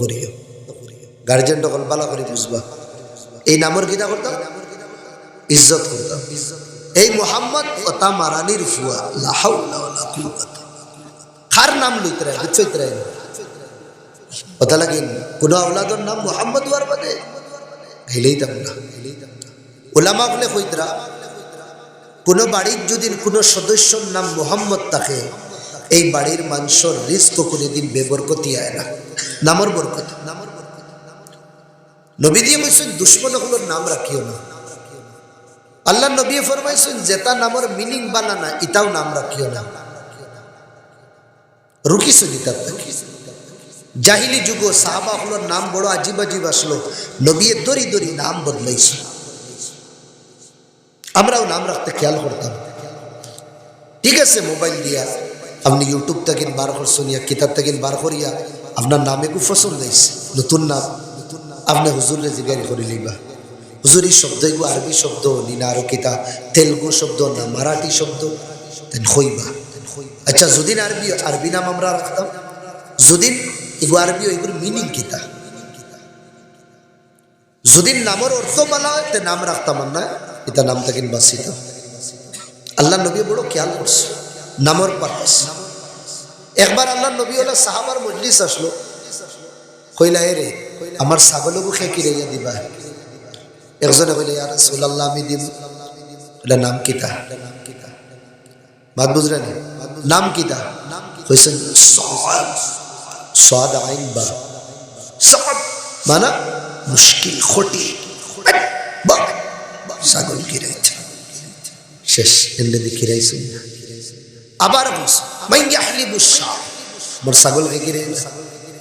করিও গার্জেন তখন বালা করে বুঝবা এই নামর কিতা করতাম ইজ্জত করতাম এই মোহাম্মদ ওতা মারানির ফুয়া খার নাম লইতে রায় বুঝতে রায় ওটা লাগিন কোন নাম মোহাম্মদ বাদে হেলেই তাম না। ওলামা বলে কোনো বাড়ির যদি কোনো সদস্যর নাম মোহাম্মদ থাকে, এই বাড়ির মানুষের রিস্ক কোনোদিন বেবরকতি আয় না। নামর নবী দিয়ে কইছেন দুশ্মন হলোর নাম রাখিও না। আল্লাহ নবী ফরমাইছেন, জেতা নামর মিনিং বানানা ইটাও নাম রাখিও না। রুকিস জাহিলি যুগ সাহাবা হলোর নাম বড় আজিব আজিব আসলো। নবী দরি দরি নাম বদলাইছে। আমরাও নাম রাখতে খেয়াল করতাম। ঠিক আছে, মোবাইল দিয়া, আপনি ইউটিউব থেকে বার করছেন কিতাব থেকে বার করিয়া, আপনার নামে খুব পছন্দ হয়েছে, নতুন নাম। আপনি হুজুরে জিজ্ঞাসা করে লইবা হুজুরি শব্দ এগুলো আরবি শব্দ নিনা আরও কিতা, তেলুগু শব্দ না মারাঠি শব্দ, তেন হইবা। আচ্ছা যদিন আরবি আরবি নাম আমরা রাখতাম, যদিন এগুলো আরবি এগুলোর মিনিং কিতা? যদি নামের অর্থ হয় তে নাম রাখতাম না এটা নাম থেকে বাঁচিত আল্লাহ নবী বড় খেয়াল করছে, নামর পারপাস একবার আল্লাহ নবী হলে সাহাবার মজলিস আসলো, কইলা, এ রে আমার ছাগলকো খেকি রেইয়া দিবা। একজনে রাসূলুল্লাহ, আমি দিম। এটা নাম কিতা? বুঝলেন নাম কিতা? আইন বা। সাদ মানা মুশকিল, খটি। ছাগল কিরাইছে। শেষ, এমনি দিয়ে কিরাইছে। আবার বস মাই ইয়াহলিবু শাহ মোর ছাগল কে কিরাইছে।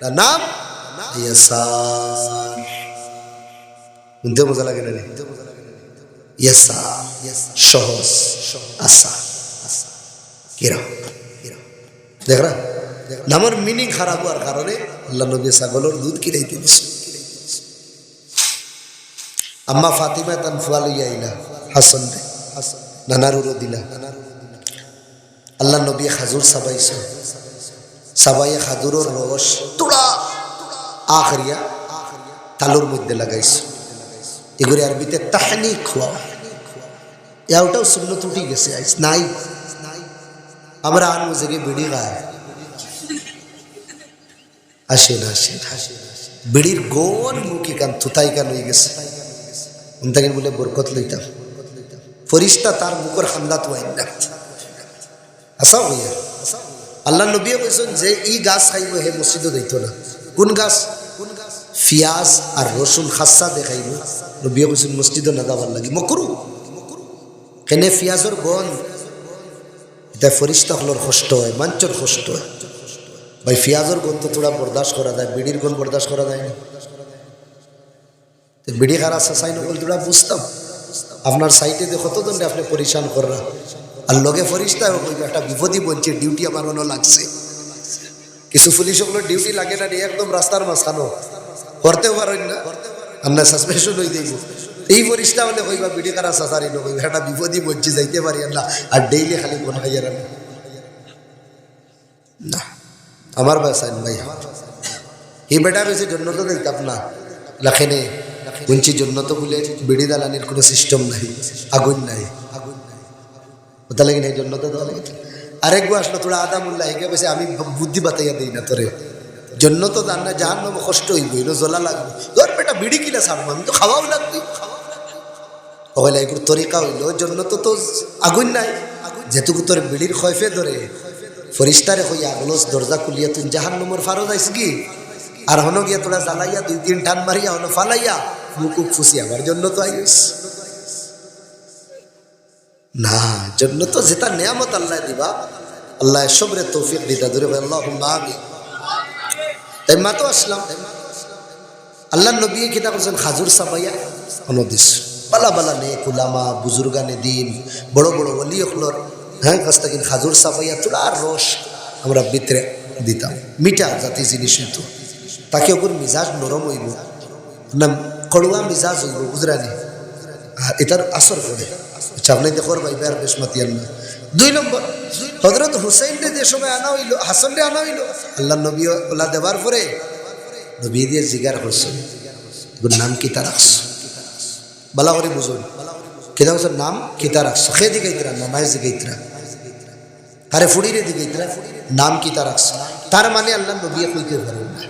তার নাম শুনতে মজা লাগে না ইয়াসা সহজ। আসা কিরা দেখরা নামের মিনিং খারাপ হওয়ার কারণে আল্লাহ নবী ছাগলের দুধ কিরাইতে দিছে আম্মা ফাতিমা তান ফুয়া লইয়া আইলা হাসন রে নানারুরও দিলা আল্লাহ নবী খাজুর সাবাইছ সাবাইয়ে খাজুরের রস তোড়া আখরিয়া তালুর মধ্যে লাগাইছ। এগুলি আরবিতে তাহানি খোয়া ইয়াওটাও শূন্য ত্রুটি গেছে, আইস নাই। আমরা আন মুজেগে বিড়ি গায় আসেন আসেন। বিড়ির গোল মুখে কান থুতাই কান হয়ে গেছে। উনতাকে বলে, বরকত লইতাম। ফরিস্তা তার মুখর হামলাত ওয়াইন না। আসা হইয়া। আল্লাহ নবী বলছেন যে ই গাছ খাইব, হে মসজিদও দিত না। কোন গাছ? কোন গাছ ফিয়াজ আর রসুন খাসা দেখাইব। নবী বলছেন মসজিদও না যাবার লাগি। মকরু। কেনে ফিয়াজর গন এটা ফরিস্তা হলোর কষ্ট হয় মাঞ্চর কষ্ট হয়। ভাই ফিয়াজর গন তো তোরা বরদাস্ত করা যায় বিড়ির গন বরদাস্ত করা যায় না? বিড়ি খারা সাসাই নকল তোরা বুঝতাম আপনার সাইটে দণ্ডে আপনি পরিশান করা আর লগে ফরিস্তা একটা বিপদই বলছে ডিউটি আমার মনে লাগছে। কিছু পুলিশ ওগুলো ডিউটি লাগে না একদম রাস্তার মাঝখানো করতেও পারেন না আমরা সাসপেনশন হয়ে যাইব। এই ফরিস্তা হলে কইবা বিড়ি কারা সাসারি নকইবা একটা বিপদই বলছে যাইতে পারি না, আর ডেইলি খালি কোন খাইয়ার না, আমার বাসায় ভাই। এই বেটা রয়েছে জন্য তো দেখতাম না। লাখেনে বলছি জন্য তো বলে বিড়ি দালানির কোনো সিস্টেম নাই, আগুন নাই। ওটা লাগে এই জন্য তো দেওয়া লাগে আরেকবার আসলো, তোরা আদা মুল্লা হেগে বসে আমি বুদ্ধি বাতাইয়া দিই না তোরে। জন্য তো জান না জাহান নামে কষ্ট হইব, এলো জ্বলা লাগবে। তোর বেটা, বিড়ি কিনা ছাড়বো, আমি তো খাওয়াও লাগবে। ওগুলা এগুলো তরিকা হইল জন্য তো তো আগুন নাই। যেটুকু তোর বিড়ির খয়ফে ধরে, ফরিস্তারে হইয়া আগলস দরজা খুলিয়া তুই জাহান নম্বর ফারো যাইস কি? আর হন গিয়া তোরা জ্বালাইয়া দুই তিন টান মারিয়া, হন ফালাইয়া মুকুক ফুসি আমার জন্য তো আইস। না জন্য তো যেটা নিয়ামত আল্লাহ দিবা, আল্লাহ সবরে তৌফিক দিতা ধরে আল্লাহ আমি তাই মা তো আসলাম। আল্লাহ নবী কিতা করছেন খাজুর সাবাইয়া অনুদিস। বালা বালা নে কুলামা বুজুর্গানে দিন, বড় বড় অলি অখলর হ্যাঁ কাছ থেকে খাজুর সাবাইয়া তুলার রস আমরা ভিতরে দিতাম। মিঠা জাতি জিনিস হইতো। তাকে ওপর মিজাজ নরম হইব। না কড়ুয়া মিজাজ হইব, বুঝরানি? আর এটার আসর করে আচ্ছা আপনি দেখর ভাই বের বেশ মাতিয়ান না দুই নম্বর হজরত হুসাইনরে যে সময় আনা হইল, হাসনরে আনা হইল, আল্লাহ নবী ওলা দেওয়ার পরে নবী দিয়ে জিগার করছেন নাম কিতা রাখছ বালা করে বুঝুন। কিতা বছর নাম কিতা রাখছ খে দিগাইতরা নামাজ দিগাইতরা আরে, ফুড়িরে দিগাইতরা নাম কিতা রাখছ তার মানে আল্লাহ নবী কইতে পারেন না।